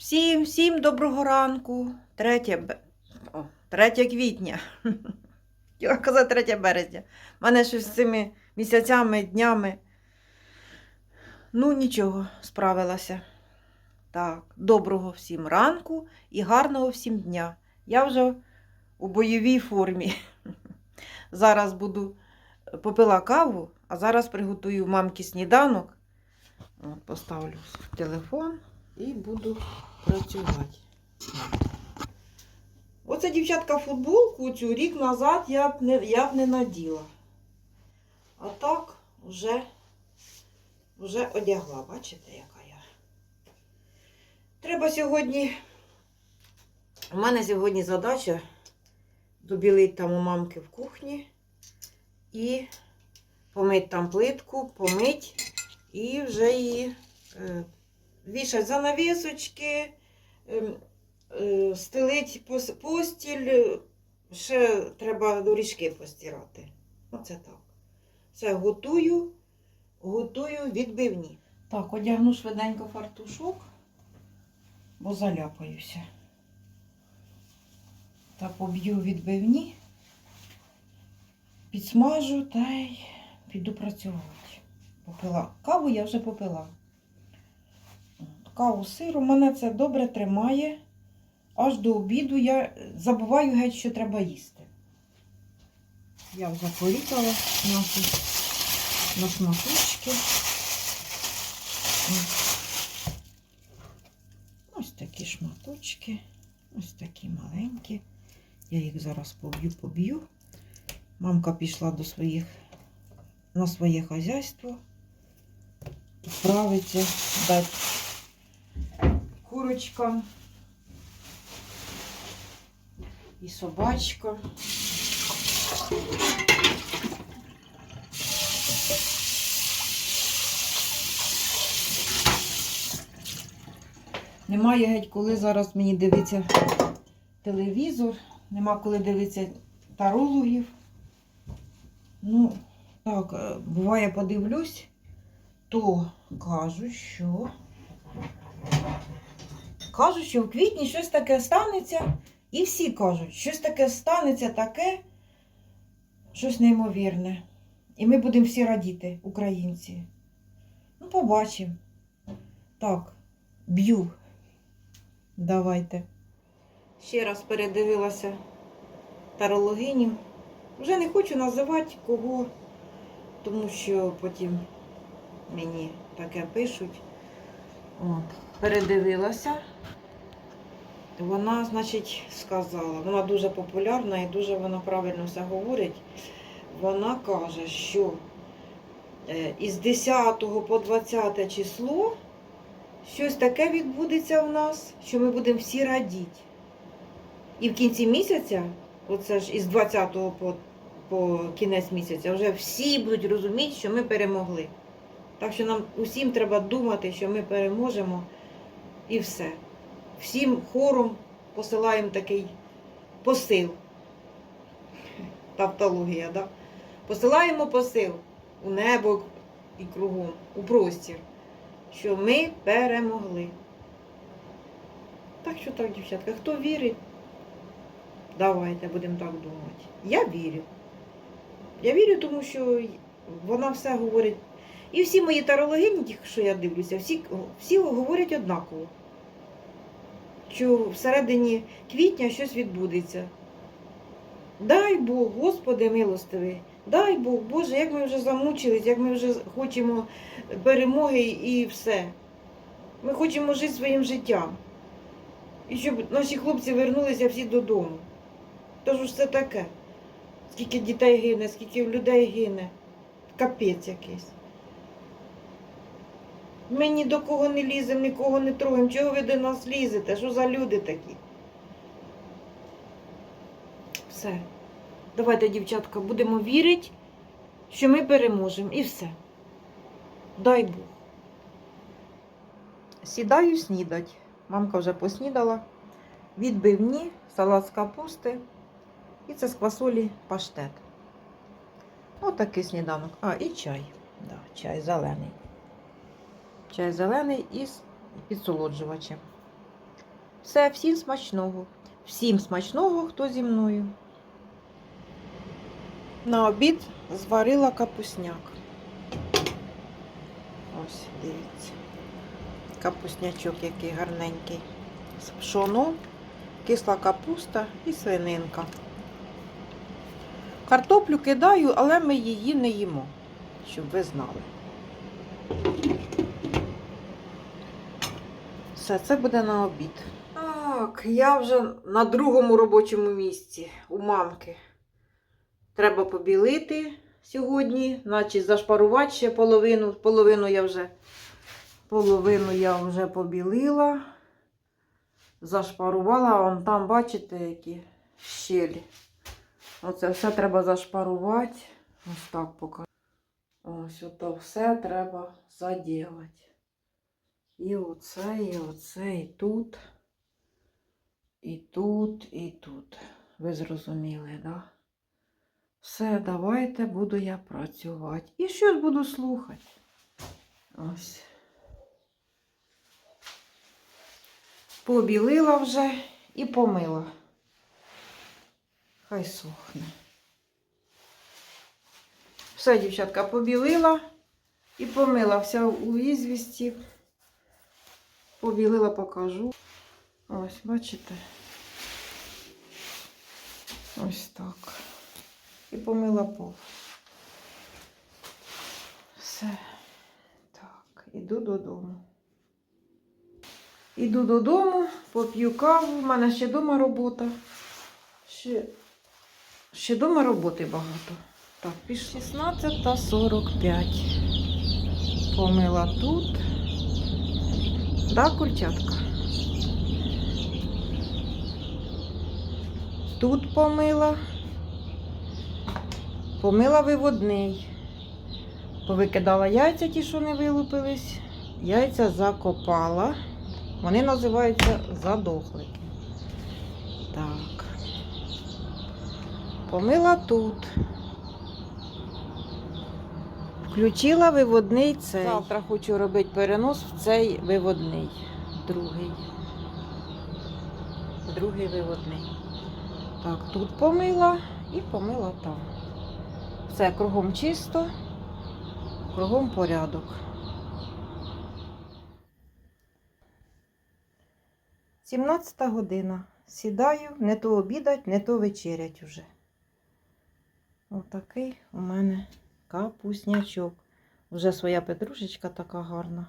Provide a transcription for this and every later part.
Всім, всім доброго ранку. 3, бе... О, 3 квітня. Хотіла казати 3 березня. У мене щось з цими місяцями, днями. Ну, нічого, справилася. Так, доброго всім ранку і гарного всім дня. Я вже у бойовій формі. Зараз буду попила каву, а зараз приготую мамки сніданок. От, поставлю телефон і буду працювати. Оце дівчатка футболку цю рік назад я б не, я б не наділа. А так вже, вже одягла. Бачите, яка я. Треба сьогодні. У мене сьогодні задача добілити там у мамки в кухні і помити там плитку, помить і вже її е, вішать занавісочки, е, е, стелить постіль, ще треба доріжки постирати. Оце так. Все, готую, готую відбивні. Так, одягну швиденько фартушок, бо заляпаюся. Та поб'ю відбивні, підсмажу та й піду працювати. Попила. Каву я вже попила. З сиром мене це добре тримає. Аж до обіду я забуваю геть, що треба їсти. Я вже порізала наші на шматочки. Ось. Такі шматочки. Ось такі маленькі. Я їх зараз поб'ю, поб'ю. Мамка пішла до своїх на своє хазяйство. Справиться, дати курочкам і собачкам. Немає геть коли зараз мені дивиться телевізор, нема коли дивитися тарологів. Ну, так, е, буває, подивлюсь, то кажуть, що кажуть, що в квітні щось таке станеться, і всі кажуть, щось таке станеться таке, щось неймовірне. І ми будемо всі радіти, українці. Ну, побачимо. Так, б'ю. Давайте. Ще раз передивилася тарологиню. Вже не хочу називати кого, тому що потім мені таке пишуть. От. Передивилася. Вона, значить, сказала, вона дуже популярна і дуже вона правильно все говорить. Вона каже, що е, із 10 по 20 число щось таке відбудеться в нас, що ми будемо всі радіти. І в кінці місяця, оце ж із 20 по, по кінець місяця, вже всі будуть розуміти, що ми перемогли. Так що нам усім треба думати, що ми переможемо і все. Всім хором посилаємо такий посил. Тавтологія, да? Посилаємо посил у небо і кругом, у простір, що ми перемогли. Так що так, дівчатка, хто вірить, давайте будемо так думати. Я вірю. Я вірю, тому що вона все говорить. І всі мої тарологині, що я дивлюся, всі, всі говорять однаково. Що всередині квітня щось відбудеться. Дай Бог, Господи милостивий, дай Бог, Боже, як ми вже замучились, як ми вже хочемо перемоги і все. Ми хочемо жити своїм життям. І щоб наші хлопці вернулися всі додому. Тож ж це таке. Скільки дітей гине, скільки людей гине. Капець якийсь. Ми ні до кого не ліземо, нікого не трогаємо. Чого ви до нас лізете? Що за люди такі? Все. Давайте, дівчатка, будемо вірити, що ми переможемо. І все. Дай Бог. Сідаю снідать. Мамка вже поснідала. Відбивні, салат з капусти. І це з квасолі паштет. Отакий сніданок. А, і чай. Да, чай зелений. Чай зелений із підсолоджувачем. Все, всім смачного. Всім смачного, хто зі мною. На обід зварила капусняк. Ось, дивіться. Капуснячок який гарненький. З пшоном, кисла капуста і свининка. Картоплю кидаю, але ми її не їмо, щоб ви знали. Все, це буде на обід. Так, я вже на другому робочому місці у мамки. Треба побілити сьогодні, значить зашпарувати ще половину. Половину я вже, половину я вже побілила. Зашпарувала, а вон там, бачите, які щелі. Оце все треба зашпарувати. Ось так поки. Ось ото все треба заділати. І оце, і оце, і тут. І тут, і тут. Ви зрозуміли, так? Да? Все, давайте буду я працювати. І щось буду слухати. Ось. Побілила вже і помила. Хай сохне. Все, дівчатка, побілила і помила вся у ізвісті. Побілила, покажу. Ось, бачите? Ось так. І помила пол. Все. Так, іду додому. Іду додому, поп'ю каву. У мене ще вдома робота. Ще, ще вдома роботи багато. Так, піш 16.45. Помила тут. Да, курчатка? Тут помила. Помила виводний. Повикидала яйця ті, що не вилупились. Яйця закопала. Вони називаються задохлики. Так. Помила тут. Включила виводний цей. Завтра хочу робити перенос в цей виводний. Другий. Другий виводний. Так, тут помила і помила там. Все кругом чисто, кругом порядок. Сімнадцята година. Сідаю, не то обідать, не то вечерять уже. Отакий у мене капуснячок. Вже своя петрушечка така гарна.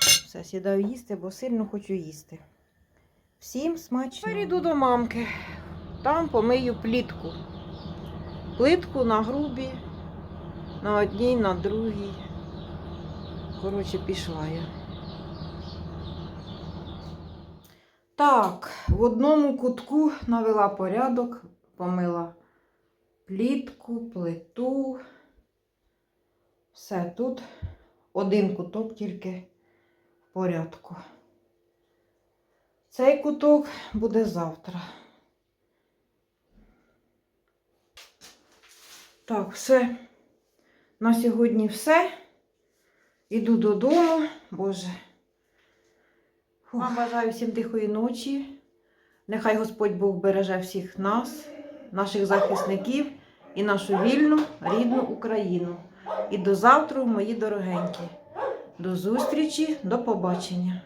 Все, сідаю їсти, бо сильно хочу їсти. Всім смачно. Перейду до мамки. Там помию плітку. Плитку на грубі, на одній, на другій. Коротше, пішла я. Так, в одному кутку навела порядок, помила плітку, плиту. Все тут один куток тільки в порядку. Цей куток буде завтра. Так, все. На сьогодні все. Іду додому, Боже. Вам бажаю всім тихої ночі. Нехай Господь Бог береже всіх нас, наших захисників і нашу вільну рідну Україну. І до завтра, мої дорогенькі. До зустрічі, до побачення.